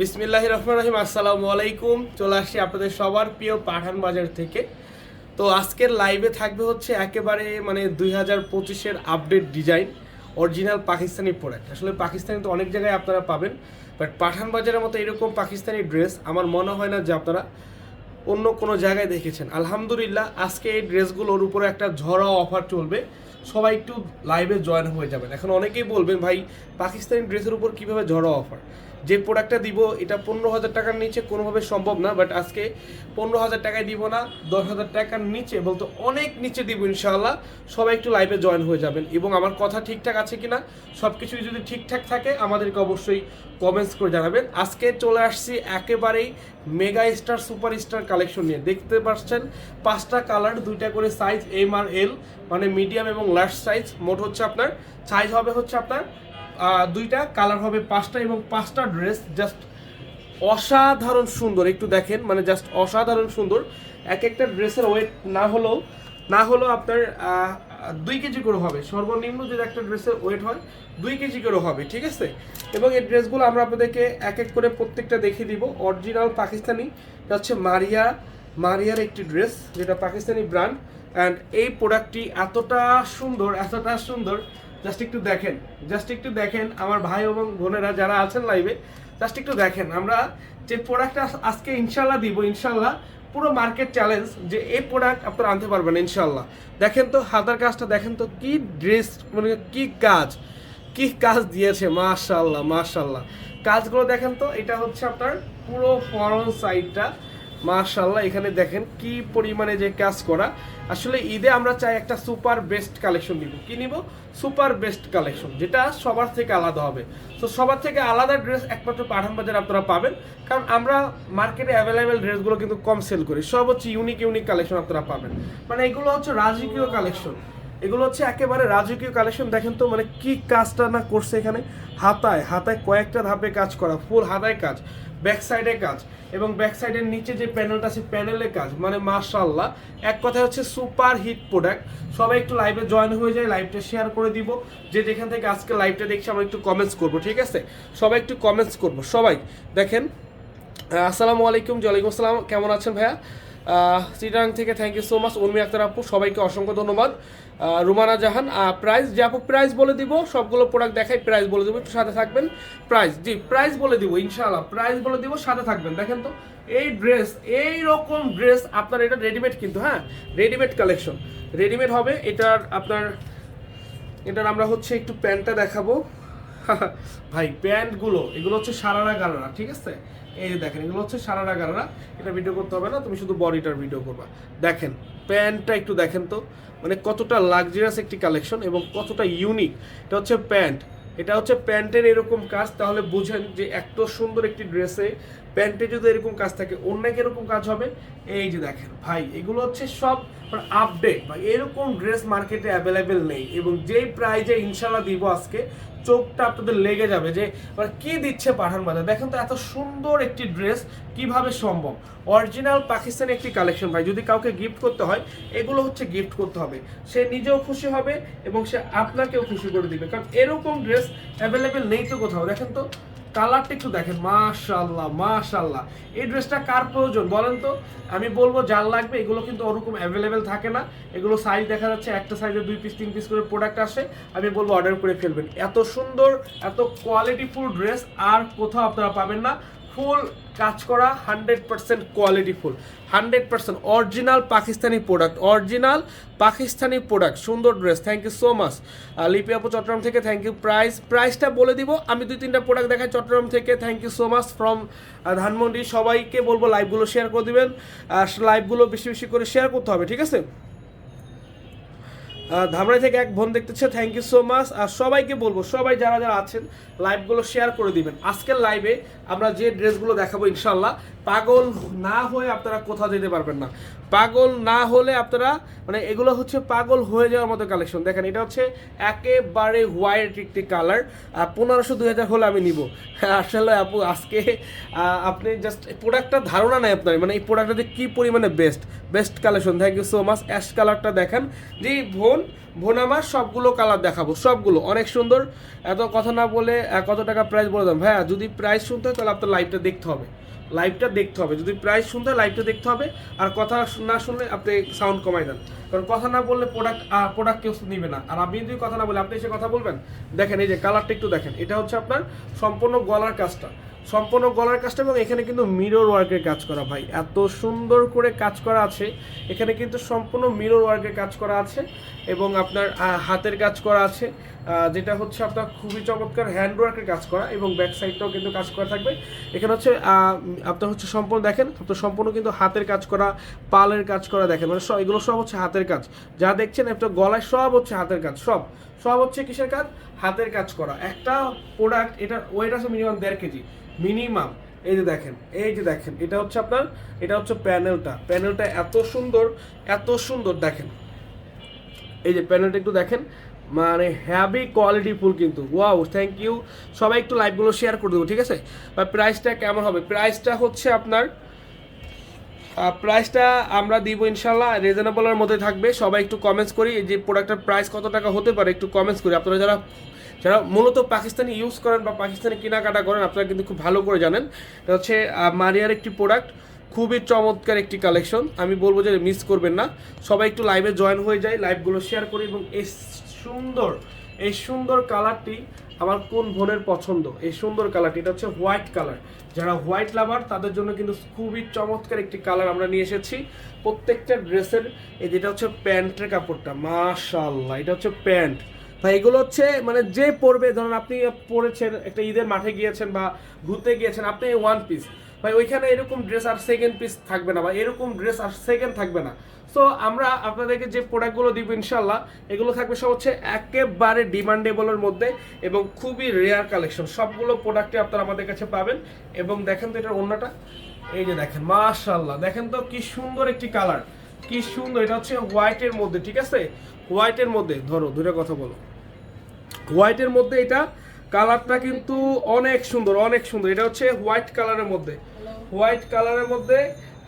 বিসমিল্লাহ রহমান রহিম, আসসালামু আলাইকুম। চলে আসছি আপনাদের সবার প্রিয় পাঠান বাজার থেকে। তো আজকের লাইভে থাকবে হচ্ছে একেবারে মানে দুই হাজার পঁচিশের update design original Pakistani product আসলে পাকিস্তানি তো অনেক জায়গায় আপনারা পাবেন বাট পাঠান বাজারের মতো এরকম পাকিস্তানি ড্রেস আমার মনে হয় না যে আপনারা অন্য কোনো জায়গায় দেখেছেন। আলহামদুলিল্লাহ, আজকে এই ড্রেসগুলোর উপরে একটা ঝড়া অফার চলবে। সবাই একটু লাইভে জয়েন হয়ে যাবেন। এখন অনেকেই বলবেন, ভাই, পাকিস্তানি ড্রেসের উপর কীভাবে ঝড়া অফার যে প্রোডাক্টটা দিব, এটা পনেরো হাজার টাকার নিচে কোনোভাবে সম্ভব না বাট আজকে পনেরো হাজার টাকায় দিব না, দশ হাজার টাকার নিচে বলতে অনেক নিচে দিব ইনশাআল্লাহ, সবাই একটু লাইভে জয়েন হয়ে যাবেন। এবং আমার কথা ঠিকঠাক আছে কি না সব কিছুই যদি ঠিকঠাক থাকে, আমাদেরকে অবশ্যই কমেন্টস করে জানাবেন। আজকে চলে আসছি একেবারেই mega star super star collection নিয়ে। দেখতে পাচ্ছেন, পাঁচটা কালার দুইটা করে সাইজ এম আর এল মানে মিডিয়াম এবং লার্জ সাইজ মোট হচ্ছে আপনার সাইজ হবে হচ্ছে আপনার দুইটা কালার হবে পাঁচটা এবং পাঁচটা ড্রেস জাস্ট অসাধারণ সুন্দর। একটু দেখেন মানে জাস্ট অসাধারণ সুন্দর। এক একটা ড্রেসের ওয়েট না হলেও না হলেও আপনার দুই কেজি করে হবে। সর্বনিম্ন যদি একটা ড্রেসের ওয়েট হয়, দুই কেজি করে হবে, ঠিক আছে? এবং এই ড্রেসগুলো আমরা আপনাদেরকে এক এক করে প্রত্যেকটা দেখিয়ে দিব। অরিজিনাল পাকিস্তানি এটা হচ্ছে মারিয়া মারিয়ার একটি ড্রেস যেটা পাকিস্তানি ব্র্যান্ড অ্যান্ড এই প্রোডাক্টটি এতটা সুন্দর এতটা সুন্দর জাস্ট একটু দেখেন জাস্ট একটু দেখেন আমার ভাই এবং বোনেরা যারা আছেন লাইভে জাস্ট একটু দেখেন, আমরা যে প্রোডাক্টটা আজকে ইনশাল্লাহ দিব ইনশাল্লাহ পুরো মার্কেট চ্যালেঞ্জ যে এই প্রোডাক্ট আপনারা আনতে পারবেন ইনশাল্লাহ দেখেন তো, হাতার কাজটা দেখেন তো, কি ড্রেস মানে কি কাজ কি কাজ দিয়েছে মাশাল্লাহ মাশাল্লাহ কাজগুলো দেখেন তো, এটা হচ্ছে আপনার পুরো ফরন সাইডটা মাশাল্লাহ এখানে দেখেন কি পরিমাণে যে কাজ করা। আসলে ঈদে আমরা চাই একটা সুপার বেস্ট কালেকশন নিব। কি নিব? সুপার বেস্ট কালেকশন, যেটা সবার থেকে আলাদা হবে। তো সবার থেকে আলাদা ড্রেস একমাত্র পাঠান বাজারে আপনারা পাবেন, কারণ আমরা মার্কেটে অ্যাভেলেবেল ড্রেসগুলো কিন্তু কম সেল করি। সব হচ্ছে ইউনিক ইউনিক কালেকশন আপনারা পাবেন। মানে এগুলো হচ্ছে রাজকীয় কালেকশন এগুলো হচ্ছে একেবারে রাজকীয় কালেকশন দেখেন তো মানে কি কাজটা না করছে এখানে? হাতায় হাতায় কয়েকটা ধাপে কাজ করা ফুল হাতায় কাজ। ব্যাক সাইডে কাজ এবং ব্যাক সাইডের নিচে যে প্যানেলটা আছে প্যানেলে কাজ মানে মার্শাল্লাহ এক কথায় হচ্ছে সুপার হিট প্রোডাক্ট। সবাই একটু লাইভে জয়েন হয়ে যায় লাইভটা শেয়ার করে দিব। যে যেখান থেকে আজকে লাইভটা দেখছি, আমরা একটু কমেন্টস করব, ঠিক আছে? সবাই একটু কমেন্টস করব। সবাই, দেখেন আসসালামু আলাইকুম, ওয়ালাইকুম আসসালাম, কেমন আছেন ভাইয়া? চিটাং থেকে thank you so much Urmi Akter আপু, সবাইকে অসংখ্য ধন্যবাদ। রুমানা জাহান প্রাইস যে আপু প্রাইস বলে দিব, সবগুলো প্রোডাক্ট দেখাই প্রাইস বলে দিব, একটু সাথে থাকবেন। প্রাইস জি প্রাইস বলে দিব, ইনশাআল্লাহ প্রাইস বলে দিব, সাথে থাকবেন। দেখেন তো, এই ড্রেস এই রকম ড্রেস আপনার এটা রেডিমেড কিন্তু হ্যাঁ? রেডিমেড কালেকশন রেডিমেড হবে, এটার আপনার, এটার আমরা হচ্ছে একটু প্যান্টটা দেখাবো। ভাই, প্যান্টগুলো, এগুলো হচ্ছে সারারা গারারা, ঠিক আছে? এই যে দেখেন, এগুলো হচ্ছে সারারা গারারা। এটা ভিডিও করতে হবে না, তুমি শুধু বডিটার ভিডিও করবা। দেখেন, প্যান্টটা একটু দেখেন তো মানে কতটা লাক্সারিয়াস একটি কালেকশন এবং কতটা ইউনিক এটা হচ্ছে প্যান্ট। এটা হচ্ছে প্যান্টের এরকম কাজ, তাহলে বুঝেন যে এত সুন্দর একটি ড্রেসে প্যান্টে যদি এরকম কাজ থাকে, অন্য এরকম কাজ হবে। এই যে দেখেন, ভাই, এগুলো হচ্ছে সব মানে আপডেট বা এরকম ড্রেস মার্কেটে অ্যাভেলেবেল নেই এবং যেই প্রাইজে ইনশাল্লাহ দিব আজকে চোখটা আপনাদের লেগে যাবে যে কি দিচ্ছে পাঠান বাজার? দেখেন তো এত সুন্দর একটি ড্রেস কীভাবে সম্ভব? অরিজিনাল পাকিস্তানি একটি কালেকশন ভাই, যদি কাউকে গিফট করতে হয়, এগুলো হচ্ছে গিফট করতে হবে। সে নিজেও খুশি হবে এবং সে আপনাকেও খুশি করে দিবে। কারণ এরকম ড্রেস অ্যাভেলেবেল নেই তো কোথাও। দেখেন তো কালারটা একটু দেখেন মাশাল্লাহ মাশাল্লাহ এই ড্রেসটা কার প্রয়োজন বলেন তো? আমি বলব যার লাগবে, এগুলো কিন্তু ওরকম অ্যাভেলেবেল থাকে না। এগুলো সাইজ দেখা যাচ্ছে একটা সাইজে দুই পিস তিন পিস করে প্রোডাক্ট আসে। আমি বলব অর্ডার করে ফেলবেন। এত সুন্দর, এত কোয়ালিটিফুল ড্রেস আর কোথাও আপনারা পাবেন না। ফুল, কাজ করা হান্ড্রেড পার্সেন্ট কোয়ালিটি ফুল। Hundred percent original Pakistani product original Pakistani product সুন্দর dress thank you so much Lipi আপু চট্টগ্রাম থেকে থ্যাংক ইউ প্রাইস প্রাইসটা বলে দিব। আমি দুই তিনটা প্রোডাক্ট দেখাই চট্টগ্রাম থেকে thank you so much from Dhanmondi. সবাইকে বলব লাইভগুলো শেয়ার করে দিবেন। আর লাইভগুলো বেশি বেশি করে শেয়ার করতে হবে, ঠিক আছে? ধামরাই থেকে এক বোন দেখতেছে থ্যাংক ইউ সো মাচ আর সবাইকে বলব, সবাই যারা যারা আছেন লাইভগুলো শেয়ার করে দিবেন। আজকের লাইভে আমরা যে ড্রেসগুলো দেখাবো ইনশাল্লাহ পাগল না হয়ে আপনারা কোথাও যেতে পারবেন না। পাগল না হলে আপনারা মানে এগুলো হচ্ছে পাগল হয়ে যাওয়ার মতো কালেকশন দেখেন, এটা হচ্ছে একেবারে হোয়াইট একটি কালার পনেরোশো দুই হাজার হলে আমি নিব। আসলে আপু, আজকে আপনি জাস্ট প্রোডাক্টটা ধারণা নেই আপনার। মানে এই প্রোডাক্টটা যে কী পরিমাণে best best collection thank you so much ash কালারটা দেখান। যে বোন বোন আমার সবগুলো কালার দেখাবো, সবগুলো। অনেক সুন্দর। এত কথা না বলে কত টাকা প্রাইস বলে দাম? ভাইয়া, যদি প্রাইস শুনতে হয়, তাহলে আপনার লাইভটা দেখতে হবে। লাইভটা দেখতে হবে। যদি প্রাইস শুনতে হয় লাইভটা দেখতে হবে। আর কথা না শুনলে, আপনি সাউন্ড কমাই দেন। কারণ কথা না বললে প্রোডাক্ট প্রোডাক্ট কেউ নিবে না। আর আপনি যদি কথা না বলে, আপনি এসে কথা বলবেন? দেখেন, এই যে কালারটা একটু দেখেন। এটা হচ্ছে আপনার সম্পূর্ণ গলার কাজটা। সম্পূর্ণ গলার কাজটা এবং এখানে কিন্তু মিরর ওয়ার্কের কাজ করা ভাই। এত সুন্দর করে কাজ করা আছে। এখানে কিন্তু সম্পূর্ণ মিরর ওয়ার্কের কাজ করা আছে এবং আপনার হাতের কাজ করা আছে। যেটা হচ্ছে আপনার খুবই চমৎকার হ্যান্ড ওয়ার্কের কাজ করা এবং ব্যাক সাইডটাও কিন্তু কাজ করা থাকবে। এখানে হচ্ছে আপনার হচ্ছে সম্পূর্ণ দেখেন, আপনার সম্পূর্ণ কিন্তু হাতের কাজ করা, পালের কাজ করা দেখেন। মানে সব এগুলো সব হচ্ছে হাতের কাজ। যা দেখছেন, একটা গলায় সব হচ্ছে হাতের কাজ, সব। সব হচ্ছে কিসের কাজ? হাতের কাজ করা। একটা প্রোডাক্ট এটা ওয়েট আছে মিনিমাম দেড় কেজি। মিনিমাম এই যে দেখেন, এই যে দেখেন, এটা হচ্ছে আপনার, এটা হচ্ছে প্যানেলটা প্যানেলটা এত সুন্দর এত সুন্দর, দেখেন। এই যে প্যানেলটা একটু দেখেন মানে হ্যাভি কোয়ালিটি ফুল কিন্তু। ওয়াও থ্যাংক ইউ সবাই একটু লাইভগুলো শেয়ার করে দেবো, ঠিক আছে? বা প্রাইসটা কেমন হবে? প্রাইসটা হচ্ছে আপনার প্রাইসটা আমরা দিব ইনশাল্লাহ রিজনেবলের মধ্যে থাকবে। সবাই একটু কমেন্টস করি যে প্রোডাক্টের প্রাইস কত টাকা হতে পারে, একটু কমেন্টস করি। আপনারা যারা যারা মূলত পাকিস্তানি ইউজ করেন বা পাকিস্তানি কেনাকাটা করেন, আপনারা কিন্তু খুব ভালো করে জানেন। এটা হচ্ছে মারিয়ার একটি প্রোডাক্ট খুবই চমৎকার একটি কালেকশন আমি বলব যে মিস করবেন না। সবাই একটু লাইভে জয়েন হয়ে যায় লাইভগুলো শেয়ার করি এবং এই সুন্দর এই সুন্দর কালারটি আমার কোন বোনের পছন্দ? এই সুন্দর কালারটি এটা হচ্ছে হোয়াইট কালার যারা হোয়াইট লাভার তাদের জন্য কিন্তু খুবই চমৎকার একটি কালার আমরা নিয়ে এসেছি। প্রত্যেকটা ড্রেসের, এই যেটা হচ্ছে প্যান্টের কাপড়টা মাশাল্লাহ এটা হচ্ছে প্যান্ট। ভাই, এগুলো হচ্ছে মানে যে পরবে, ধরুন আপনি পরেছেন, একটা ঈদের মাঠে গিয়েছেন বা ঘুরতে গিয়েছেন, আপনি ওয়ান পিস ভাই, ওইখানে এরকম ড্রেস আর সেকেন্ড পিস থাকবে না বা এরকম ড্রেস আর সেকেন্ড থাকবে না। সো আমরা আপনাদেরকে যে প্রোডাক্টগুলো দিব ইনশাল্লাহ এগুলো থাকবে সব হচ্ছে একেবারে ডিমান্ডেবলের মধ্যে এবং খুবই রেয়ার কালেকশন সবগুলো প্রোডাক্টই আপনারা আমাদের কাছে পাবেন। এবং দেখেন তো এটার অন্যটা এই যে দেখেন মাশাল্লাহ দেখেন তো কি সুন্দর একটি কালার কি সুন্দর, এটা হচ্ছে হোয়াইটের মধ্যে, ঠিক আছে? হোয়াইটের মধ্যে, ধরো দূরে কথা বলো। হোয়াইটের মধ্যে এটা কালারটা কিন্তু অনেক সুন্দর অনেক সুন্দর। এটা হচ্ছে হোয়াইট কালারের মধ্যে। হোয়াইট কালারের মধ্যে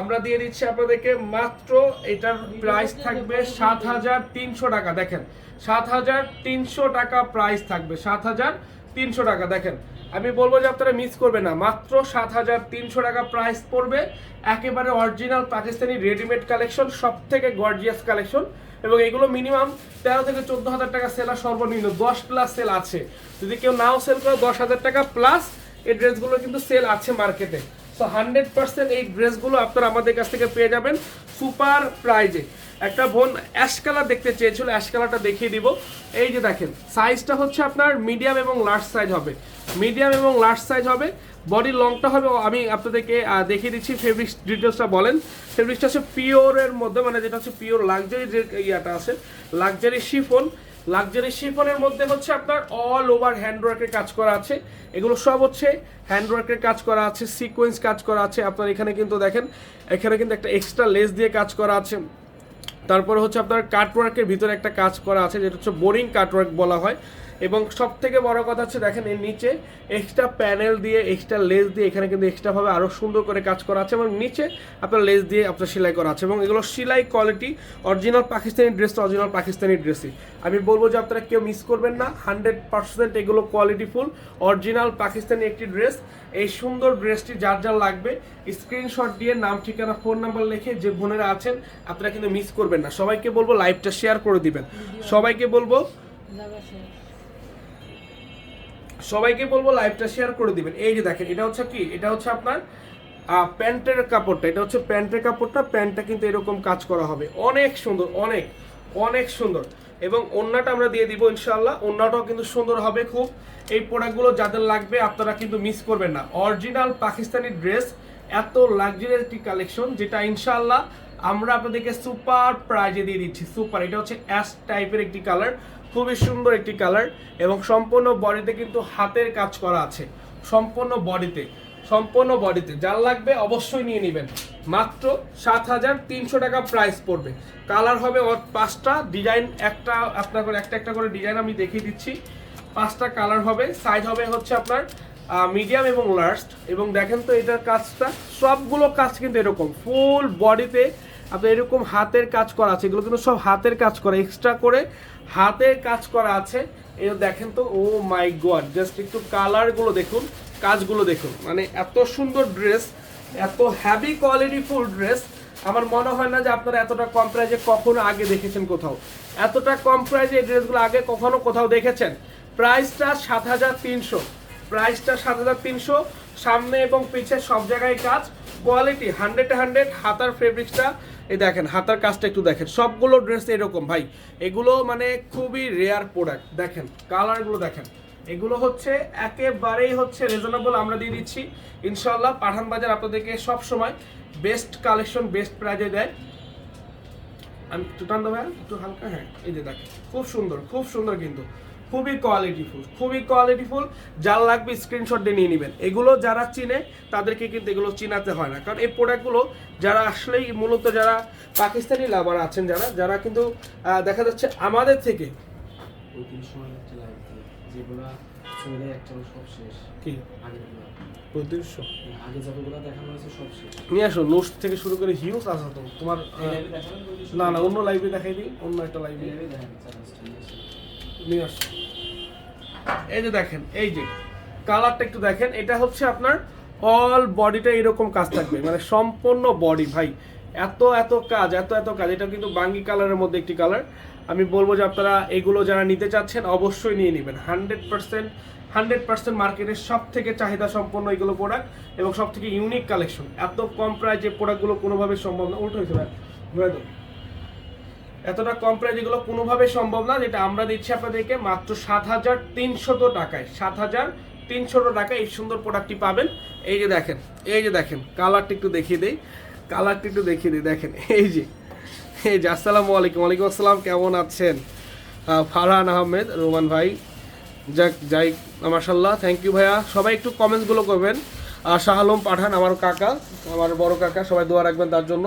আমরা দিয়ে দিচ্ছি আপনাদেরকে মাত্র এটার প্রাইস থাকবে সাত হাজার তিনশো টাকা। দেখেন, সাত হাজার তিনশো টাকা প্রাইস থাকবে, সাত হাজার তিনশো টাকা। দেখেন, আমি বলব যে আপনারা মিস করবে না, মাত্র সাত হাজার তিনশো টাকা প্রাইস পড়বে একেবারে অরিজিনাল পাকিস্তানি রেডিমেড কালেকশন সব থেকে গর্জিয়াস কালেকশন এবং এগুলো মিনিমাম তেরো থেকে চোদ্দ হাজার টাকা সেল আর সর্বনিম্ন দশ প্লাস সেল আছে। যদি কেউ নাও সেল করে দশ হাজার টাকা প্লাস এই ড্রেসগুলো কিন্তু সেল আছে মার্কেটে সো হান্ড্রেড পার্সেন্ট এই ড্রেসগুলো আপনারা আমাদের কাছ থেকে পেয়ে যাবেন সুপার প্রাইজে। একটা বোন অ্যাশ কালার দেখতে চেয়েছিল অ্যাশ কালারটা দেখিয়ে দিব। এই যে দেখেন সাইজটা হচ্ছে আপনার মিডিয়াম এবং লার্জ সাইজ হবে। মিডিয়াম এবং লার্জ সাইজ হবে বডি লংটা হবে আমি আপনাদেরকে দেখিয়ে দিচ্ছি ফেব্রিক্স ডিটেলসটা বলেন। ফেব্রিক্সটা হচ্ছে পিওরের মধ্যে মানে যেটা হচ্ছে পিওর লাক্সারি যে ইয়াটা আছে লাক্সারি শিফন লাক্সারি শিফনের মধ্যে হচ্ছে আপনার অল ওভার হ্যান্ডওয়ার্কের কাজ করা আছে। এগুলো সব হচ্ছে হ্যান্ডওয়ার্কের কাজ করা আছে সিকোয়েন্স কাজ করা আছে। আপনার এখানে কিন্তু দেখেন, এখানে কিন্তু একটা এক্সট্রা লেস দিয়ে কাজ করা আছে। তারপরে হচ্ছে আপনার কাটওয়ার্কের ভিতরে একটা কাজ করা আছে, যেটা হচ্ছে বোরিং কাটওয়ার্ক বলা হয়। এবং সব থেকে বড় কথা হচ্ছে, দেখেন এর নিচে এক্সট্রা প্যানেল দিয়ে এক্সট্রা লেস দিয়ে এখানে কিন্তু এক্সট্রাভাবে আরও সুন্দর করে কাজ করা আছে এবং নিচে আপনার লেস দিয়ে আপনার সেলাই করা আছে এবং এগুলো সেলাই কোয়ালিটি অরিজিনাল পাকিস্তানি ড্রেস তো অরিজিনাল পাকিস্তানি ড্রেসই আমি বলব যে আপনারা কেউ মিস করবেন না হান্ড্রেড পার্সেন্ট এগুলো কোয়ালিটিফুল অরিজিনাল পাকিস্তানি একটি ড্রেস এই সুন্দর ড্রেসটি যার যার লাগবে স্ক্রিনশট দিয়ে নাম, ঠিকানা ফোন নাম্বার লিখে যে বোনেরা আছেন, আপনারা কিন্তু মিস করবেন না। সবাইকে বলব লাইভটা শেয়ার করে দিবেন। সবাইকে বলব সবাইকে বলব লাইভটা শেয়ার করে দিবেন। এই যে দেখেন, এটা হচ্ছে কি? এটা হচ্ছে আপনার প্যান্টের কাপড়টা। এটা হচ্ছে প্যান্টের কাপড়টা। প্যান্টটা কিন্তু এরকম কাজ করা হবে। অনেক সুন্দর, অনেক অনেক সুন্দর। এবং ওন্নাটা আমরা দিয়ে দিব ইনশাল্লাহ ওন্নাটাও কিন্তু সুন্দর হবে খুব। এই প্রোডাক্টগুলো যাদের লাগবে, আপনারা কিন্তু মিস করবেন না। অরিজিনাল পাকিস্তানি ড্রেস এত লাক্সারি একটি কালেকশন যেটা ইনশাল্লাহ আমরা আপনাদেরকে সুপার প্রাইজে দিয়ে দিচ্ছি। সুপার এটা হচ্ছে অ্যাশ টাইপের একটি কালার খুবই সুন্দর একটি কালার এবং সম্পূর্ণ বডিতে কিন্তু হাতের কাজ করা আছে। সম্পূর্ণ বডিতে সম্পূর্ণ বডিতে। যার লাগবে অবশ্যই নিয়ে নেবেন। মাত্র সাত হাজার তিনশো টাকা প্রাইস পড়বে। কালার হবে পাঁচটা ডিজাইন একটা, আপনার করে একটা একটা করে ডিজাইন আমি দেখিয়ে দিচ্ছি। পাঁচটা কালার হবে সাইজ হবে হচ্ছে আপনার মিডিয়াম এবং লার্জ এবং দেখেন তো এটার কাজটা, সবগুলো কাজ কিন্তু এরকম। ফুল বডিতে আপনার এরকম হাতের কাজ করা আছে, এগুলো কিন্তু সব হাতের কাজ করা এক্সট্রা করে হাতের কাজ করা আছে। এই দেখেন তো, ও মাই গড জাস্ট একটু কালারগুলো দেখুন, কাজগুলো দেখুন। মানে এত সুন্দর ড্রেস এত হ্যাভি কোয়ালিটি ফুল ড্রেস আমার মনে হয় না যে আপনারা এতটা কম প্রাইজে কখনো আগে দেখেছেন কোথাও। এতটা কম প্রাইজে এই ড্রেসগুলো আগে কখনো কোথাও দেখেছেন? প্রাইসটা সাত হাজার তিনশো। প্রাইসটা সাত হাজার তিনশো, সামনে এবং পিছে সব জায়গায় কাজ। কোয়ালিটি হান্ড্রেড হান্ড্রেড হাতার ফেব্রিক্সটা এই দেখেন, হাতার কাজটা একটু দেখেন। সবগুলো ড্রেস এরকম, ভাই। এগুলো মানে খুবই রেয়ার প্রোডাক্ট দেখেন কালারগুলো দেখেন। এগুলো হচ্ছে একেবারেই হচ্ছে রিজনেবল আমরা দিয়ে দিচ্ছি। ইনশাল্লাহ পাঠান বাজার আপনাদেরকে সব সময় বেস্ট কালেকশন বেস্ট প্রাইজে দেয়। আমি একটু টান? একটু হালকা হ্যাঁ এই যে দেখেন, খুব সুন্দর খুব সুন্দর কিন্তু। খুবই কোয়ালিটিফুল খুবই কোয়ালিটিফুল যার লাগবে স্ক্রিনশট দিয়ে নিয়ে নেবেন। এগুলো যারা চিনে তাদেরকে কিন্তু এগুলো চিনাতে হয় না। কারণ এই প্রোডাক্টগুলো যারা আসলেই মূলত যারা পাকিস্তানি লাভার আছেন যারা যারা কিন্তু দেখা যাচ্ছে আমাদের থেকে যেগুলা নিয়ে আসো থেকে শুরু করে হিউজ তো। তোমার না না অন্য লাইভে দেখাই দিই অন্য একটা লাইভে এই যে দেখেন, এই যে কালারটা একটু দেখেন, এটা হচ্ছে আপনার অল বডিটা এরকম কাজ থাকবে মানে সম্পূর্ণ বডি ভাই। এত এত কাজ, এত এত কাজ এটা কিন্তু বাঙ্গি কালারের মধ্যে একটি কালার আমি বলব যে আপনারা এগুলো যারা নিতে চাচ্ছেন, অবশ্যই নিয়ে নেবেন। হান্ড্রেড পার্সেন্ট হান্ড্রেড পার্সেন্ট মার্কেটের সব থেকে চাহিদা সম্পন্ন এগুলো প্রোডাক্ট এবং সব থেকে ইউনিক কালেকশন এত কম প্রাইজে প্রোডাক্টগুলো কোনোভাবে সম্ভব না। উল্টো হয়েছে, ভাই। ঘুরে এতটা কম প্রাইস এগুলো কোনোভাবে সম্ভব না, যেটা আমরা দিচ্ছি আপনাদেরকে মাত্র সাত হাজার তিনশত টাকায়। সাত হাজার তিনশত টাকায় এই সুন্দর প্রোডাক্টটি পাবেন। এই যে দেখেন, এই যে দেখেন কালারটি একটু দেখিয়ে দিই। কালারটি একটু দেখিয়ে দিই, দেখেন, এই যে এই যে, আসসালামু আলাইকুম। ওয়ালাইকুম আসসালাম, কেমন আছেন? ফারহান আহমেদ, রোমান ভাই। যাক, যাই মাশাল্লাহ থ্যাংক ইউ ভাইয়া। সবাই একটু কমেন্টসগুলো করবেন। শাহ আলম পাঠান, আমার কাকা, আমার বড় কাকা, সবাই দোয়া রাখবেন তার জন্য।